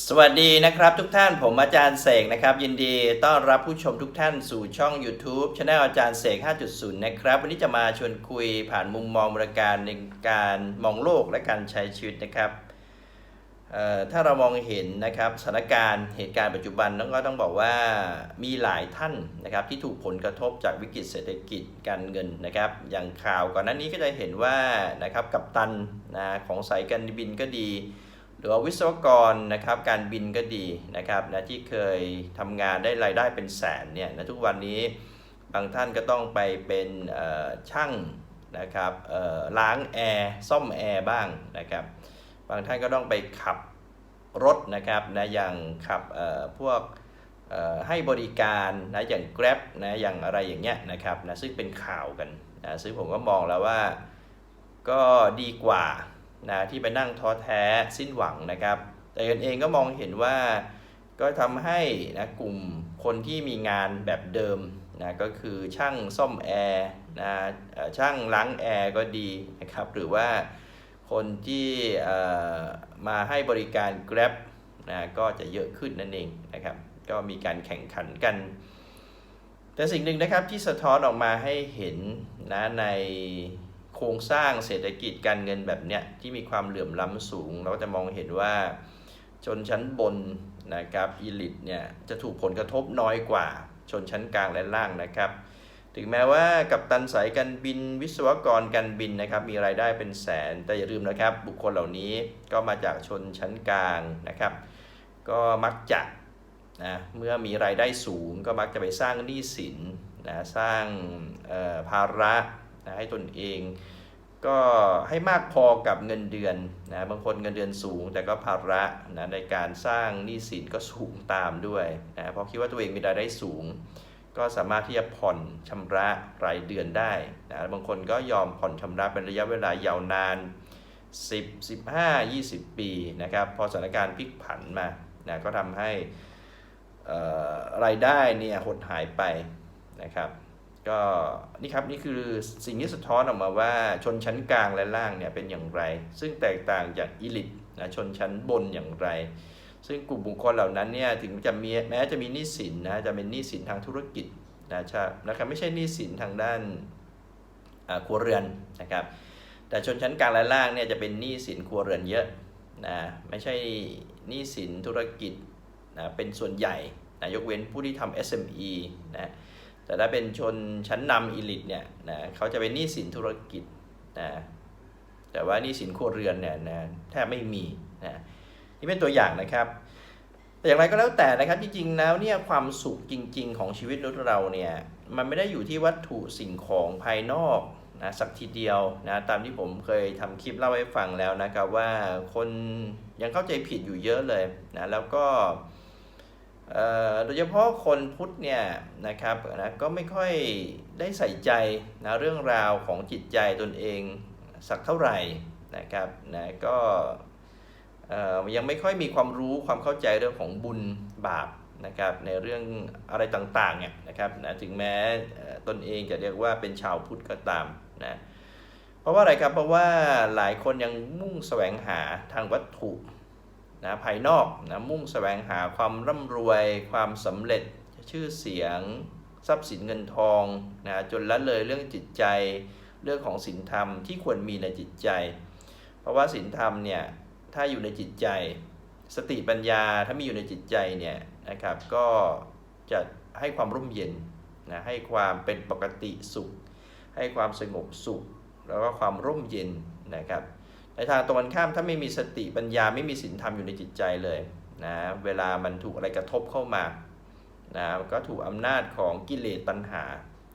สวัสดีนะครับทุกท่านผมอาจารย์เสกนะครับ ยินดีต้อนรับผู้ชมทุกท่านสู่ช่อง YouTube c anel อาจารย์เสก 5.0 นะครับ วันนี้จะมาชวนคุยผ่านมุมมองบริการในการมองโลกและการใช้ชีวิตนะครับถ้าเรามองเห็นนะครับสถานการณ์เหตุการณ์ปัจจุบันต้องก็ต้องบอกว่ามีหลายท่านนะครับที่ถูกผลกระทบจากวิกฤตเศรษฐกิจการเงินนะครับ อย่างข่าวก่อนหน้านี้ก็จะเห็นว่านะครับกัปตันนะของสายการบินก็ดี หรือว่าวิศวกรนะครับการบินก็ดีนะครับนะที่เคยทำงานได้รายได้เป็นแสนเนี่ยนะทุกวันนี้บางท่านก็ต้องไปเป็นช่างนะครับล้างแอร์ซ่อมแอร์บ้างนะครับบางท่านก็ต้องไปขับรถนะครับนะอย่างขับพวกให้บริการนะอย่าง Grab นะอย่างอะไรอย่างเงี้ยนะครับนะซึ่งเป็นข่าวกันนะซึ่งผมก็มองแล้วว่าก็ดีกว่า นะที่ไปนั่งท้อแท้สิ้นหวังนะครับ แต่กันเองก็มองเห็นว่าก็ทำให้นะกลุ่มคนที่มีงานแบบเดิมนะก็คือช่างซ่อมแอร์นะช่างล้างแอร์ก็ดีนะครับหรือว่าคนที่มาให้บริการ Grab นะก็จะเยอะขึ้นนั่นเองนะครับ ก็มีการแข่งขันกัน แต่สิ่งหนึ่งนะครับที่สะท้อนออกมาให้เห็นนะใน ครงสร้างเศรษฐกิจการเงินแบบเนี้ยที่มีความเหลื่อมล้ำสูง เราก็จะมองเห็นว่าชนชั้นบนนะครับอีลิทเนี่ยจะถูกผลกระทบน้อยกว่าชนชั้นกลางและล่างนะครับ ถึงแม้ว่ากัปตันสายการบินวิศวกรการบินนะครับ มีรายได้เป็นแสนแต่อย่าลืมนะครับ บุคคลเหล่านี้ก็มาจากชนชั้นกลางนะครับ ก็มักจะนะเมื่อมีรายได้สูงก็มักจะไปสร้างหนี้สินนะสร้างเอ่อภาระ นะให้ตนเอง ก็ให้มากพอกับเงินเดือนนะบางคนเงินเดือนสูง แต่ก็ภาระนะในการสร้างหนี้สินก็สูงตามด้วยนะเพราะคิดว่าตัวเองมีรายได้สูง ก็สามารถที่จะผ่อนชำระรายเดือนได้นะบางคนก็ยอมผ่อนชำระเป็นระยะเวลายาวนาน 10 15 20 ปีนะครับพอสถานการณ์พลิกผันมานะก็ทำให้อ่อรายได้เนี่ยหดหายไปนะครับ ก็นี่ครับนี่คือสิ่งที่สะท้อนออกมาว่าชนชั้นกลางและล่างเนี่ยเป็นอย่างไร ซึ่งแตกต่างจากอีลิทนะชนชั้นบนอย่างไร ซึ่งกลุ่มบุคคลเหล่านั้นเนี่ยถึงจะมีแม้จะมีหนี้สินนะจะเป็นหนี้สินทางธุรกิจนะใช่นะครับไม่ใช่หนี้สินทางด้านอ่าครัวเรือนนะครับแต่ชนชั้นกลางและล่างเนี่ยจะเป็นหนี้สินครัวเรือนเยอะนะไม่ใช่หนี้สินธุรกิจนะเป็นส่วนใหญ่นะยกเว้นผู้ที่ทำ SME นะ แต่ถ้าเป็นชนชั้นนำอีลิทเนี่ยนะเขาจะเป็นหนี้สินธุรกิจนะแต่ว่าหนี้สินครัวเรือนเนี่ยนะแทบไม่มีนะนี่เป็นตัวอย่างนะครับ แต่อย่างไรก็แล้วแต่นะครับจริงๆแล้วเนี่ยความสุขจริง ๆ ของชีวิตมนุษย์เราเนี่ยมันไม่ได้อยู่ที่วัตถุสิ่งของภายนอกนะสักทีเดียวนะตามที่ผมเคยทำคลิปเล่าให้ฟังแล้วนะครับว่าคนยังเข้าใจผิดอยู่เยอะเลยนะแล้วก็ โดยเฉพาะคนพุทธเนี่ยนะครับนะก็ไม่ค่อยได้ใส่ใจนะเรื่องราวของจิตใจตนเองสักเท่าไหร่นะครับนะก็ยังไม่ค่อยมีความรู้ความเข้าใจเรื่องของบุญบาปนะครับในเรื่องอะไรต่างๆเนี่ยนะครับนะถึงแม้ตนเองจะเรียกว่าเป็นชาวพุทธก็ตามนะเพราะว่าอะไรครับเพราะว่าหลายคนยังมุ่งแสวงหาทางวัตถุ นะภายนอกนะมุ่งแสวงหาความร่ำรวย ความสำเร็จชื่อเสียง ทรัพย์สินเงินทองนะจนละเลยเรื่องจิตใจ เรื่องของศีลธรรมที่ควรมีในจิตใจ เพราะว่าศีลธรรมเนี่ยถ้าอยู่ในจิตใจ สติปัญญาถ้ามีอยู่ในจิตใจเนี่ยนะครับก็จะให้ความร่มเย็นนะให้ความเป็นปกติสุข ให้ความสงบสุข แล้วก็ความร่มเย็นนะครับ ในทางตรงกันข้ามถ้าไม่มีสติปัญญาไม่มีศีลธรรมอยู่ในจิตใจเลยนะเวลามันถูกอะไรกระทบเข้ามานะก็ถูกอำนาจของกิเลสตัณหา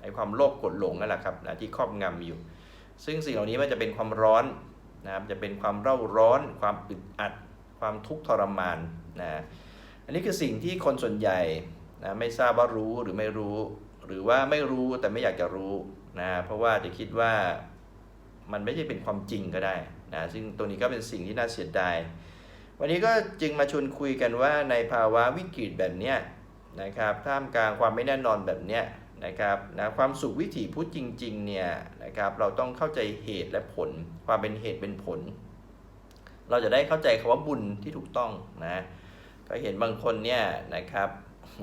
ไอ้ความโลภกดหลงนั่นแหละครับนะที่ครอบงำอยู่ ซึ่งสิ่งเหล่านี้มันจะเป็นความร้อนนะครับจะเป็นความเร่าร้อน ความอึดอัด ความทุกข์ทรมานนะอันนี้คือสิ่งที่คนส่วนใหญ่นะไม่ทราบว่ารู้หรือไม่รู้ หรือว่าไม่รู้แต่ไม่อยากจะรู้นะเพราะว่าจะคิดว่ามันไม่ใช่เป็นความจริงก็ได้ นะซึ่งตัวนี้ก็เป็นสิ่งที่น่าเสียดาย วันนี้ก็จึงมาชวนคุยกันว่าในภาวะวิกฤตแบบเนี้ยนะครับท่ามกลางความไม่แน่นอนแบบเนี้ยนะครับนะความสุขวิถีพุทธจริงๆเนี่ยนะครับเราต้องเข้าใจเหตุและผล ความเป็นเหตุเป็นผล เราจะได้เข้าใจคำว่าบุญที่ถูกต้องนะก็เห็นบางคนเนี่ยนะครับ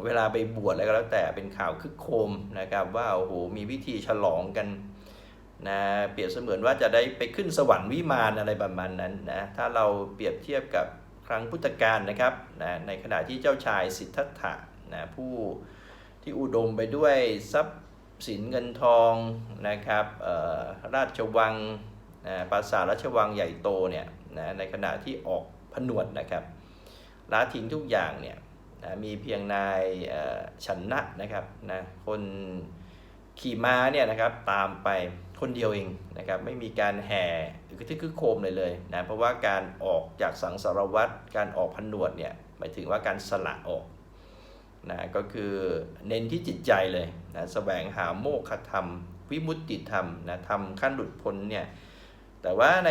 เวลาไปบวชอะไรก็แล้วแต่เป็นข่าวคึกโครมนะครับว่าโอ้โหมีพิธีฉลองกัน นะเปรียบเสมือนว่าจะได้ไปขึ้นสวรรค์วิมานอะไรประมาณนั้นนะถ้าเราเปรียบเทียบกับครั้งพุทธกาลนะครับนะในขณะที่เจ้าชายสิทธัตถะนะผู้ที่อุดมไปด้วยทรัพย์สินเงินทองนะครับราชวังนะปราสาทราชวังใหญ่โตเนี่ยนะในขณะที่ออกผนวดนะครับละทิ้งทุกอย่างเนี่ยนะมีเพียงนายเอ่อชันนะนะครับนะคนขี่ม้าเนี่ยนะครับตามไป คนเดียวเองนะครับไม่มีการแห่หรือที่คือโคมเลยเลยนะเพราะว่าการออกจากสังสารวัตรการออกผนวดเนี่ยหมายถึงว่าการสละออกนะก็คือเน้นที่จิตใจเลยนะแสวงหาโมฆะธรรม วิมุตติธรรมนะทำขั้นหลุดพ้นเนี่ยแต่ว่าใน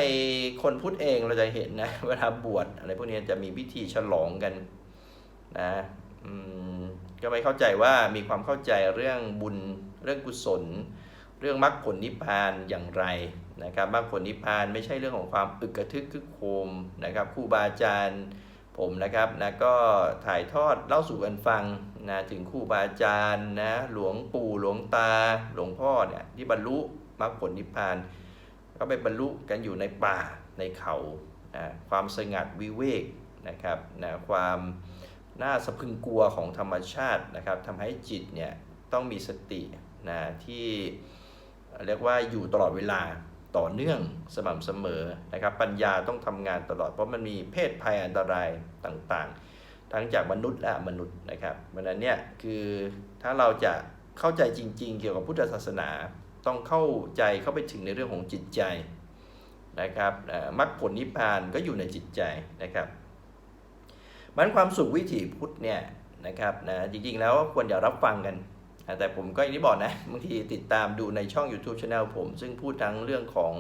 คนพุทธเองเราจะเห็นนะเวลาบวชอะไรพวกนี้จะมีพิธีฉลองกันนะก็ไม่เข้าใจว่ามีความเข้าใจเรื่องบุญเรื่องกุศล เรื่องมรรคผลนิพพานอย่างไรนะครับมรรคผลนิพพานไม่ใช่เรื่องของความอึกกระทึกคึกโคมนะครับครูบาอาจารย์ผมนะครับนะก็ถ่ายทอดเล่าสู่กันฟังนะถึงครูบาอาจารย์นะหลวงปู่หลวงตาหลวงพ่อเนี่ยที่บรรลุมรรคผลนิพพาน ก็ไปบรรลุกันอยู่ในป่าในเขานะความสงัดวิเวกนะครับนะความน่าสะพึงกลัวของธรรมชาตินะครับทำให้จิตเนี่ยต้องมีสตินะที่ เรียกว่าอยู่ตลอดเวลาต่อเนื่องสม่ำเสมอนะครับปัญญาต้องทำงานตลอดเพราะมันมีเพศภัยอันตรายต่างๆ ทั้งจากมนุษย์และมนุษย์นะครับเพราะนั้นเนี่ยคือถ้าเราจะเข้าใจจริง ๆ เกี่ยวกับพุทธศาสนา ต้องเข้าใจเข้าไปถึงในเรื่องของจิตใจนะครับมรรคผลนิพพานก็อยู่ในจิตใจนะครับมันความสุขวิถีพุทธเนี่ยนะครับนะจริงๆแล้วควรจะรับฟังกัน แต่ผมก็อย่างที่บอกนะบางทีติดตามดูในช่อง YouTube Channel ผม ซึ่งพูดทั้งเรื่องของ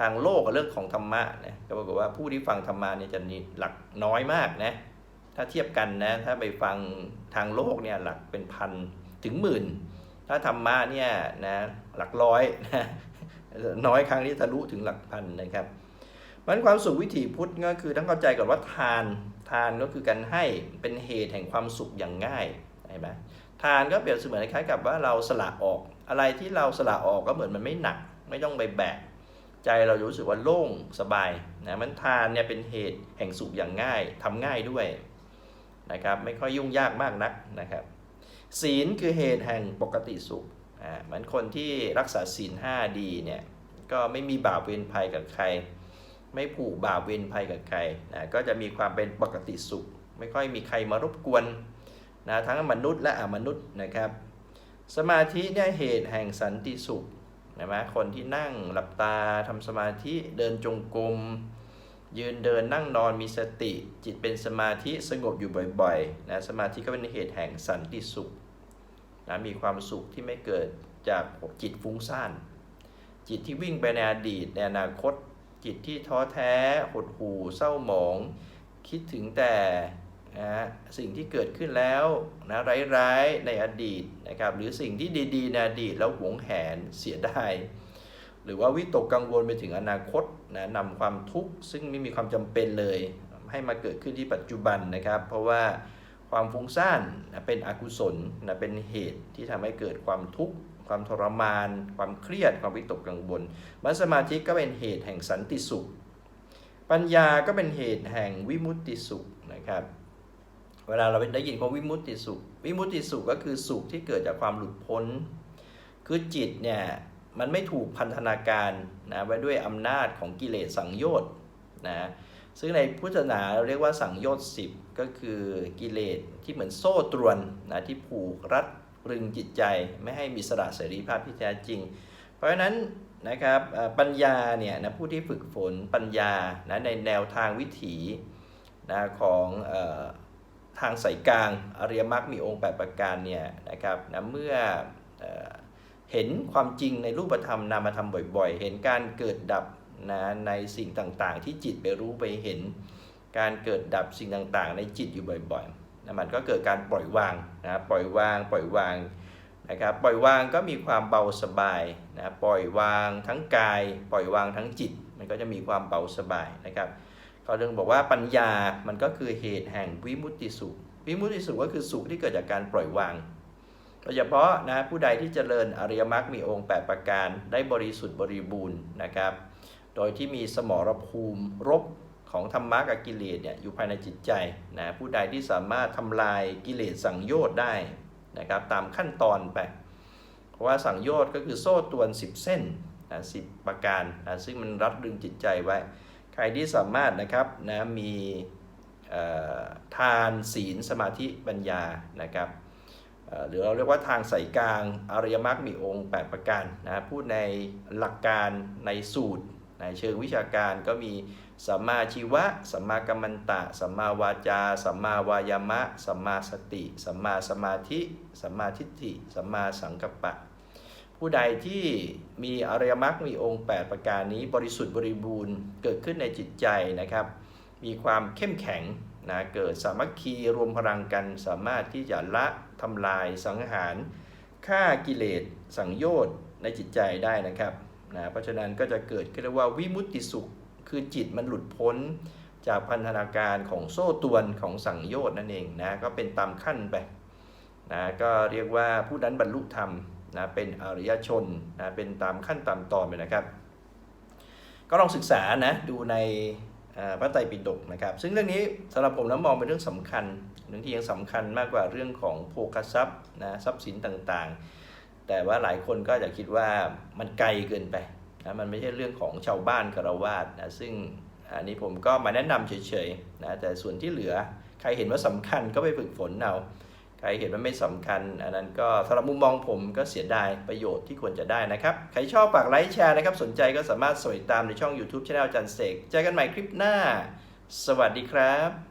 ทางโลกกับเรื่องของธรรมะนะก็บอกฏว่าผู้ที่ฟังธรรมะเนี่ยจะมีหลักน้อยมากนะถ้าเทียบกันนะถ้าไปฟังทางโลกเนี่ยหลักเป็นพันถึงหมื่น ถ้าธรรมะเนี่ยนะหลักร้อยนะน้อยครั้งที่ทะลุถึงหลักพันนะครับมันความสุขวิถีพุทธก็คือต้องเข้าใจก่อนว่าทานทานก็คือการให้เป็นเหตุแห่งความสุขอย่างง่ายใช่ไหม ทานก็เปรียบเสมือนคล้ายกับว่าเราสละออก อะไรที่เราสละออกก็เหมือนมันไม่หนัก ไม่ต้องไปแบกใจเรารู้สึกว่าโล่งสบายนะมันทานเนี่ยเป็นเหตุแห่งสุขอย่างง่ายทำง่ายด้วยนะครับไม่ค่อยยุ่งยากมากนักนะครับ ศีลคือเหตุแห่งปกติสุขอ่าเหมือนคนที่รักษาศีลห้าดีเนี่ยก็ไม่มีบาปเวรภัยกับใคร ไม่ผูกบาปเวรภัยกับใครนะก็จะมีความเป็นปกติสุข ไม่ค่อยมีใครมารบกวน นะทั้งมนุษย์และอมนุษย์นะครับ สมาธิเนี่ยเหตุแห่งสันติสุขนะไหมคนที่นั่งหลับตาทำสมาธิเดินจงกรมยืนเดินนั่งนอนมีสติ จิตเป็นสมาธิสงบอยู่บ่อยๆนะสมาธิก็เป็นเหตุแห่งสันติสุขนะมีความสุขที่ไม่เกิดจากจิตฟุ้งซ่าน จิตที่วิ่งไปในอดีตในอนาคต จิตที่ท้อแท้หดหู่เศร้าหมอง คิดถึงแต่ นะสิ่งที่เกิดขึ้นแล้วนะร้ายๆในอดีตนะครับหรือสิ่งที่ดีๆในอดีตแล้วหวงแหนเสียดายหรือว่าวิตกกังวลไปถึงอนาคตนะนำความทุกข์ซึ่งไม่มีความจำเป็นเลย ให้มาเกิดขึ้นที่ปัจจุบันนะครับ เพราะว่าความฟุ้งซ่านนะเป็นอกุศลนะเป็นเหตุที่ทำให้เกิดความทุกข์ความทรมาน ความเครียด ความวิตกกังวลมัสมาธิก็เป็นเหตุแห่งสันติสุข ปัญญาก็เป็นเหตุแห่งวิมุตติสุขนะครับ เวลาเราได้ยินคำวิมุตติสุข วิมุตติสุขก็คือสุขที่เกิดจากความหลุดพ้น คือจิตเนี่ยมันไม่ถูกพันธนาการนะไว้ด้วยอำนาจของกิเลสสังโยชน์นะซึ่งในพุทธศาสนาเราเรียกว่าสังโยชน์สิบก็คือกิเลสที่เหมือนโซ่ตรวนนะที่ผูกรัดรึงจิตใจไม่ให้มีสระเสรีภาพที่แท้จริง เพราะฉะนั้นนะครับปัญญาเนี่ยนะผู้ที่ฝึกฝนปัญญานะในแนวทางวิถีนะของอ ทางสายกลางอริยมรรคมีองค์ 8 ประการเนี่ยนะครับนะเมื่อเอเห็นความจริงในรูปธรรมนามธรรมบ่อยๆ เห็นการเกิดดับนะในสิ่งต่างๆ ที่จิตไปรู้ไปเห็น การเกิดดับสิ่งต่างๆ ในจิตอยู่บ่อยๆนะมันก็เกิดการปล่อยวางนะปล่อยวางปล่อยวางนะครับปล่อยวางก็มีความเบาสบายนะปล่อยวางทั้งกาย ปล่อยวางทั้งจิต มันก็จะมีความเบาสบายนะครับ เขาเรื่องบอกว่าปัญญามันก็คือเหตุแห่งวิมุตติสุข วิมุตติสุขก็คือสุขที่เกิดจากการปล่อยวางโดยเฉพาะนะผู้ใดที่เจริญอริยมรรคมีองค์ 8 ประการได้บริสุทธิ์บริบูรณ์นะครับ โดยที่มีสมรภูมิรบของธรรมะกับกิเลสเนี่ยอยู่ภายในจิตใจนะผู้ใดที่สามารถทำลายกิเลสสังโยชน์ได้นะครับตามขั้นตอนไป เพราะว่าสังโยชน์ก็คือโซ่ตวน 10 เส้นนะสิประการนะซึ่งมันรัดดึงจิตใจไว้ รที่สามารถนะครับนะมีทานศีลสมาธิปัญญานะครับหรือเราเรียกว่าทางสายกลางอริยมรรคมีองค์ 8 ประการนะพูดในหลักการในสูตรในเชิงวิชาการก็มีสัมมาชีวะสัมมากัมมันตะสัมมาวาจาสัมมาวายามะสัมมาสติสัมมาสมาธิสัมมาทิฏฐิสัมมาสังกัปปะ ผู้ใดที่มีอริยมรรคมีองค์ 8 ประการนี้บริสุทธิ์บริบูรณ์เกิดขึ้นในจิตใจนะครับ มีความเข้มแข็งนะเกิดสามัคคีรวมพลังกันสามารถที่จะละทำลายสังหารฆ่ากิเลสสังโยชน์ในจิตใจได้นะครับนะเพราะฉะนั้นก็จะเกิดขึ้นเรียกว่าวิมุตติสุข คือจิตมันหลุดพ้นจากพันธนาการของโซ่ตวนของสังโยชน์นั่นเองนะก็เป็นตามขั้นไปนะก็เรียกว่าผู้นั้นบรรลุธรรม นะเป็นอริยชนนะเป็นตามขั้นตามตอนไปนะครับ ก็ลองศึกษานะดูในพระไตรปิฎกนะครับ ซึ่งเรื่องนี้สำหรับผมแล้วมองเป็นเรื่องสำคัญเรื่งที่ยังสำคัญมากกว่าเรื่องของโภคทรัพย์นะทรัพย์สินต่างๆ แต่ว่าหลายคนก็จะคิดว่ามันไกลเกินไปนะมันไม่ใช่เรื่องของชาวบ้านคารวาสนะซึ่งอันนี้ผมก็มาแนะนำเฉยๆนะแต่ส่วนที่เหลือใครเห็นว่าสำคัญก็ไปฝึกฝนเอา ใครเห็นว่าไม่สำคัญ อันนั้นก็สำหรับมุมมองผมก็เสียดายประโยชน์ที่ควรจะได้นะครับ ใครชอบฝากไลค์แชร์นะครับ สนใจก็สามารถสวยตามในช่อง YouTube ช anel อาจันเสกเจอกันใหม่คลิปหน้า สวัสดีครับ